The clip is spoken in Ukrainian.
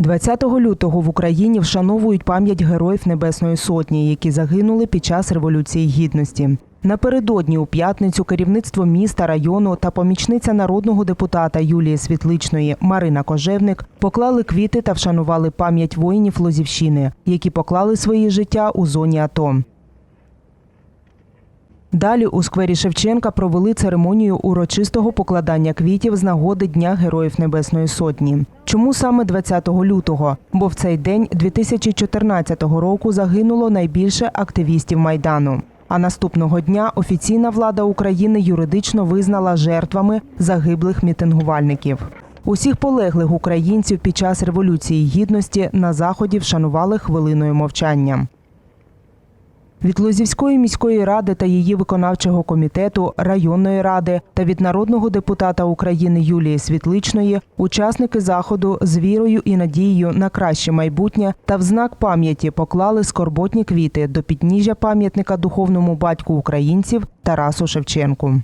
20 лютого в Україні вшановують пам'ять героїв Небесної Сотні, які загинули під час Революції Гідності. Напередодні у п'ятницю керівництво міста, району та помічниця народного депутата Юлії Світличної Марина Кожевник поклали квіти та вшанували пам'ять воїнів Лозівщини, які поклали свої життя у зоні АТО. Далі у сквері Шевченка провели церемонію урочистого покладання квітів з нагоди Дня Героїв Небесної Сотні. Чому саме 20 лютого? Бо в цей день 2014 року загинуло найбільше активістів Майдану. А наступного дня офіційна влада України юридично визнала жертвами загиблих мітингувальників. Усіх полеглих українців під час Революції Гідності на заході вшанували хвилиною мовчання. Від Лозівської міської ради та її виконавчого комітету, районної ради та від народного депутата України Юлії Світличної учасники заходу з вірою і надією на краще майбутнє та в знак пам'яті поклали скорботні квіти до підніжжя пам'ятника духовному батьку українців Тарасу Шевченку.